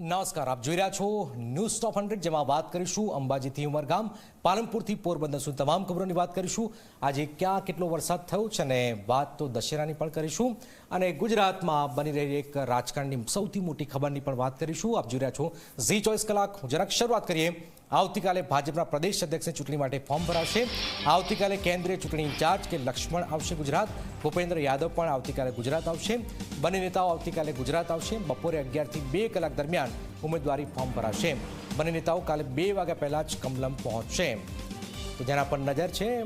નમસ્કાર, આપ જોઈ રહ્યા છો ન્યૂઝ ટોપ હંડ્રેડ જેમાં વાત કરીશું અંબાજીથી ઉમરગામ પાલનપુરથી પોરબંદર સુધી તમામ ખબરોની વાત કરીશું. આજે ક્યાં કેટલો વરસાદ થયો છે અને વાત તો દશેરાની પણ કરીશું. અને ગુજરાતમાં બની રહેલી એક રાજકારણની સૌથી મોટી ખબરની પણ વાત કરીશું. આપ જોઈ રહ્યા છો ઝી ચોવીસ કલાક. જરાક શરૂઆત કરીએ. આવતીકાલે ભાજપના પ્રદેશ અધ્યક્ષની ચૂંટણી માટે ફોર્મ ભરાશે. આવતીકાલે કેન્દ્રીય ચૂંટણી ઇન્ચાર્જ કે લક્ષ્મણ આવશે ગુજરાત. ભૂપેન્દ્ર યાદવ પણ આવતીકાલે ગુજરાત આવશે. બંને નેતાઓ આવતીકાલે ગુજરાત આવશે. બપોરે અગિયારથી બે કલાક દરમિયાન ઉમેદવારી ફોર્મ ભરાશે. બંને નેતાઓ કાલે બે વાગ્યા પહેલાં જ કમલમ પહોંચશે. તો જેના પર નજર છે,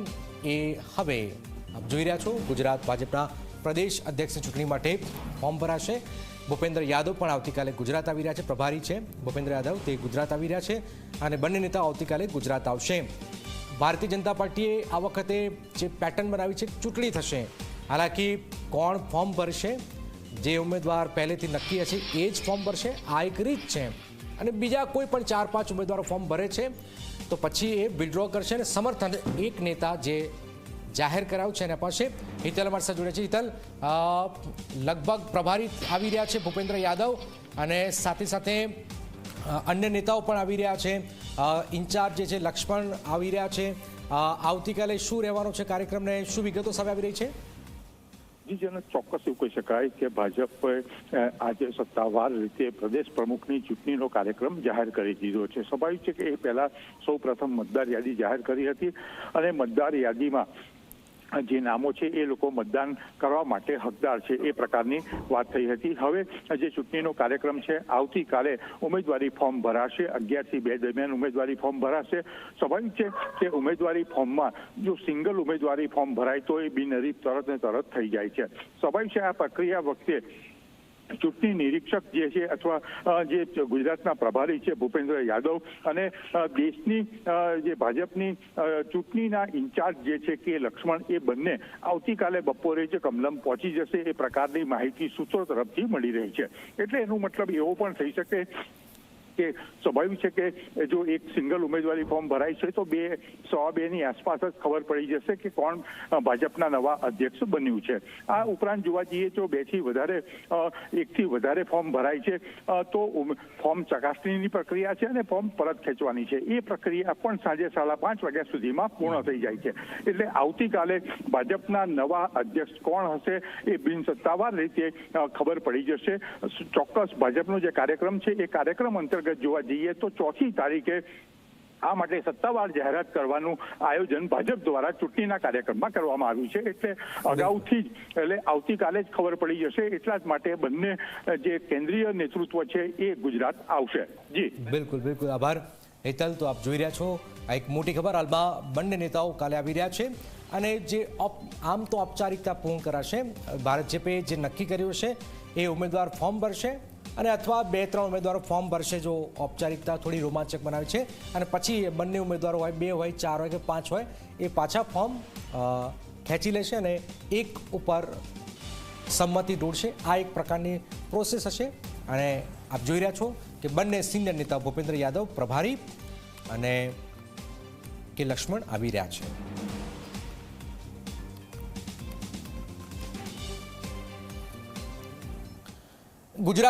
એ હવે આપ જોઈ રહ્યા છો, ગુજરાત ભાજપના પ્રદેશ અધ્યક્ષની ચૂંટણી માટે ફોર્મ ભરાશે. ભૂપેન્દ્ર યાદવ પણ આવતીકાલે ગુજરાત આવી રહ્યા છે, પ્રભારી છે. ભૂપેન્દ્ર યાદવ તે ગુજરાત આવી રહ્યા છે અને બંને નેતાઓ આવતીકાલે ગુજરાત આવશે. ભારતીય જનતા પાર્ટીએ આ વખતે જે પેટર્ન બનાવી છે, ચૂંટણી થશે. હાલાકી કોણ ફોર્મ ભરશે? જે ઉમેદવાર પહેલેથી નક્કી હશે, એ જ ફોર્મ ભરશે. આ એક રીત છે. અને બીજા કોઈ પણ ચાર, પાંચ ઉમેદવારો ફોર્મ ભરે છે, તો પછી એ વિડ્રો કરશે અને સમર્થન એક નેતા જે જાહેર કરાયું છે એના પાસે, હિતલ અમારી સાથે જોડે છે. હિતલ લગભગ પ્રભારી આવી રહ્યા છે ભૂપેન્દ્ર યાદવ અને સાથે સાથે અન્ય નેતાઓ પણ આવી રહ્યા છે. ઇન્ચાર્જ જે છે લક્ષ્મણ આવી રહ્યા છે. આવતીકાલે શું રહેવાનો છે કાર્યક્રમને, શું વિગતો સામે આવી રહી છે? જી જેને ચોક્કસ એવું કહી શકાય કે ભાજપ આજે સત્તાવાર રીતે પ્રદેશ પ્રમુખની ચૂંટણીનો કાર્યક્રમ જાહેર કરી દીધો છે. સ્વાભાવિક છે કે એ પહેલા સૌ પ્રથમ મતદાર યાદી જાહેર કરી હતી અને મતદાર યાદીમાં જે નામો છે એ લોકો મતદાન કરવા માટે હકદાર છે એ પ્રકારની વાત થઈ હતી. હવે જે ચૂંટણીનો કાર્યક્રમ છે, આવતીકાલે ઉમેદવારી ફોર્મ ભરાશે. અગિયારથી બે દરમિયાન ઉમેદવારી ફોર્મ ભરાશે. સ્વાભાવિક છે કે ઉમેદવારી ફોર્મમાં જો સિંગલ ઉમેદવારી ફોર્મ ભરાય તો એ બિનહરીફ તરત ને તરત થઈ જાય છે. સ્વાભાવિક છે આ પ્રક્રિયા વખતે ચૂંટણી નિરીક્ષક જે છે અથવા જે ગુજરાતના પ્રભારી છે ભૂપેન્દ્ર યાદવ અને દેશની જે ભાજપની ચૂંટણીના ઇન્ચાર્જ જે છે કે લક્ષ્મણ એ બંને આવતીકાલે બપોરે જે કમલમ પહોંચી જશે એ પ્રકારની માહિતી સૂત્રો તરફથી મળી રહી છે. એટલે એનો મતલબ એવો પણ થઈ શકે કે સ્વાભાવિક છે કે જો એક સિંગલ ઉમેદવારી ફોર્મ ભરાય છે તો બે, સવા બે ની આસપાસ જ ખબર પડી જશે કે કોણ ભાજપના નવા અધ્યક્ષ બન્યું છે. આ ઉપરાંત જોવા જઈએ તો બેથી વધારે એક એકથી વધારે ફોર્મ ભરાય છે. તો ફોર્મ ચકાસણીની પ્રક્રિયા છે અને ફોર્મ પરત ખેંચવાની છે. એ પ્રક્રિયા પણ સાંજે સાડા પાંચ વાગ્યા સુધીમાં પૂર્ણ થઈ જાય છે. એટલે આવતીકાલે ભાજપના નવા અધ્યક્ષ કોણ હશે એ બિન સત્તાવાર રીતે ખબર પડી જશે. ચોક્કસ ભાજપનો જે કાર્યક્રમ છે એ કાર્યક્રમ અંતર્ગત જોવા જઈએ તો ચોથી તારીખે આ માટે સત્તાવાર જાહેરાત કરવાનું આયોજન ભાજપ દ્વારા ચૂંટણીના કાર્યક્રમમાં કરવામાં આવ્યું છે. એટલે અગાઉથી જ, એટલે આવતીકાલે જ ખબર પડી જશે. એટલા જ માટે બંને જે કેન્દ્રીય નેતૃત્વ છે એ ગુજરાત આવશે. જી. બિલકુલ બિલકુલ. આભાર. હેતલ, તો આપ જોઈ રહ્યા છો આ એક મોટી ખબર. હાલમાં બંને નેતાઓ કાલે આવી રહ્યા છે. અને જે આમ તો ઔપચારિકતા પૂર્ણ કરાશે. ભારત જેપે જે નક્કી કર્યું છે એ ઉમેદવાર ફોર્મ ભરશે. અને અથવા બે, ત્રણ ઉમેદવારો ફોર્મ ભરશે જો ઔપચારિકતા થોડી રોમાંચક બનાવે છે. અને પછી બંને ઉમેદવારો હોય, બે હોય, ચાર હોય કે પાંચ હોય, એ પાછા ફોર્મ ખેંચી લેશે અને એક ઉપર સંમતિ દોડશે. આ એક પ્રકારની પ્રોસેસ હશે. અને આપ જોઈ રહ્યા છો કે બંને સિનિયર નેતા ભૂપેન્દ્ર યાદવ, પ્રભારી અને કે લક્ષ્મણ આવી રહ્યા છે. ગુજરાત